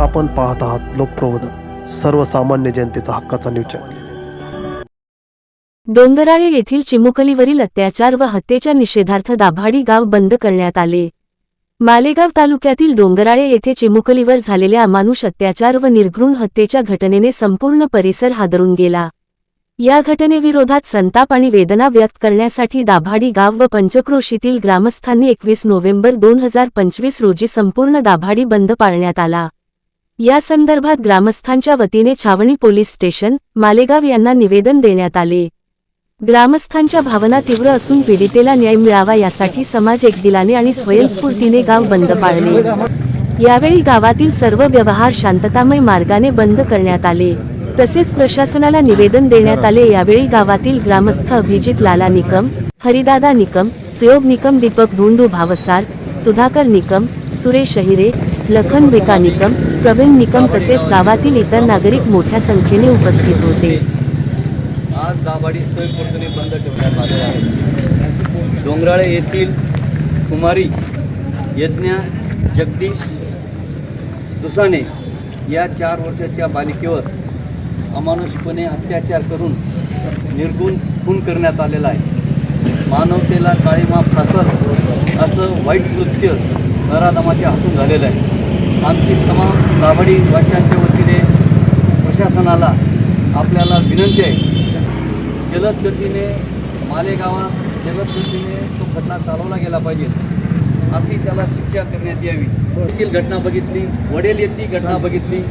आपण पाहत आहात लोकप्रबोधन सर्वसामान्य जनतेचा हक्काचा न्यूज चॅनल डोंगराळे येथील चिमुकलीवरील अत्याचार व हत्येच्या निषेधार्थ दाभाडी गाव बंद करण्यात आले. मालेगाव तालुक्यातील डोंगराळे येथे चिमुकलीवर झालेल्या अमानुष अत्याचार व निर्घृण हत्येच्या घटनेने संपूर्ण परिसर हादरून गेला. या घटनेविरोधात संताप आणि वेदना व्यक्त करण्यासाठी दाभाडी गाव व पंचक्रोशीतील ग्रामस्थांनी एकवीस नोव्हेंबर दोन हजार पंचवीस रोजी संपूर्ण दाभाडी बंद पाळण्यात आला. या संदर्भात ग्रामस्थांच्या वतीने छावणी पोलीस स्टेशन मालेगाव यांना निवेदन देण्यात आले. ग्रामस्थांच्या भावना तीव्र असून पीडितेला न्याय मिळावा यासाठी समाज एकदिलाने आणि स्वयंस्फूर्तीने गाव बंद पाळले. यावेळी गावातील सर्व व्यवहार शांततामय मार्गाने बंद करण्यात आले. तसेच प्रशासनाला निवेदन देण्यात आले. यावेळी गावातील ग्रामस्थ अभिजित लाला निकम हरिदादा निकम सुयोग निकम दीपक धुंडू भावसार सुधाकर निकम सुरेश अहिरे लखन भिका निकम प्रवीण निकम तसेच गावातील इतर नागरिक मोठ्या संख्येने उपस्थित होते. आज दाभाडी स्वयंपूर्तीने बंद ठेवण्यात आले आहे. डोंगराळे येथील कुमारी यज्ञ जगदीश दुसाने या चार वर्षाच्या बालिकेवर अमानुषपणे अत्याचार करून निर्गुण खून करण्यात आलेला आहे. मानवतेला काळीमा फासल असं वाईट कृत्य नराधमाच्या हातून झालेलं आहे. आमची तमाम दाभाडी वाशांच्या वतीने प्रशासनाला आपल्याला विनंती आहे. जलद गतीने मालेगावात जलद गतीने तो घटना चालवला गेला पाहिजे. अशी त्याला शिक्षा करण्यात यावी. देखील घटना बघितली वडेल येथील घटना बघितली.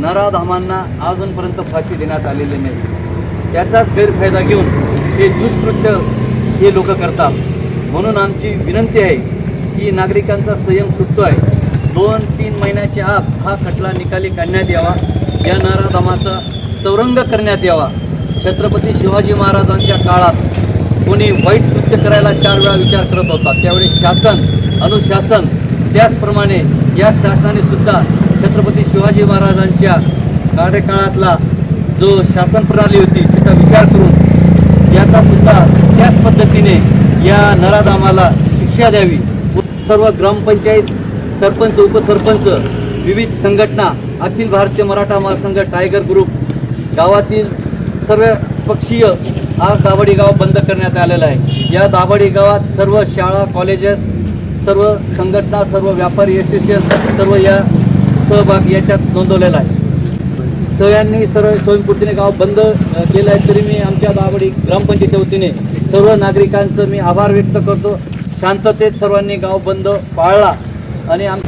नराधामांना अजूनपर्यंत फाशी देण्यात आलेली नाही. त्याचाच गैरफायदा घेऊन हे दुष्कृत्य हे लोक करतात. म्हणून आमची विनंती आहे की नागरिकांचा संयम सुटतो आहे. दोन तीन महिन्याच्या आत हा खटला निकाली काढण्यात यावा. या नराधामाचा संरंग करण्यात यावा. छत्रपती शिवाजी महाराजांच्या काळात कोणी वाईट कृत्य करायला चार वेळा विचार करत होता. त्यावेळी शासन अनुशासन त्याचप्रमाणे या शासनाने सुद्धा छत्रपती शिवाजी महाराजांच्या कार्यकाळातला जो शासन प्रणाली होती तिचा विचार करून याचा सुद्धा त्याच पद्धतीने या नराधामाला शिक्षा द्यावी. सर्व ग्रामपंचायत सरपंच उपसरपंच विविध संघटना अखिल भारतीय मराठा महासंघ टायगर ग्रुप गावातील सर्व पक्षीय हा दाभाडी गाव बंद करण्यात आलेला आहे. या दाभाडी गावात सर्व शाळा कॉलेजेस सर्व संघटना सर्व व्यापारी असोसिएशन सर्व या सहभाग याच्यात नोंदवलेला आहे. सगळ्यांनी सर्व स्वयंपूर्तीने गाव बंद केलं आहे तरी मी आमच्या दाभाडी ग्रामपंचायती वतीने सर्व नागरिकांचं मी आभार व्यक्त करतो. शांततेत सर्वांनी गाव बंद पाळला. आणि आम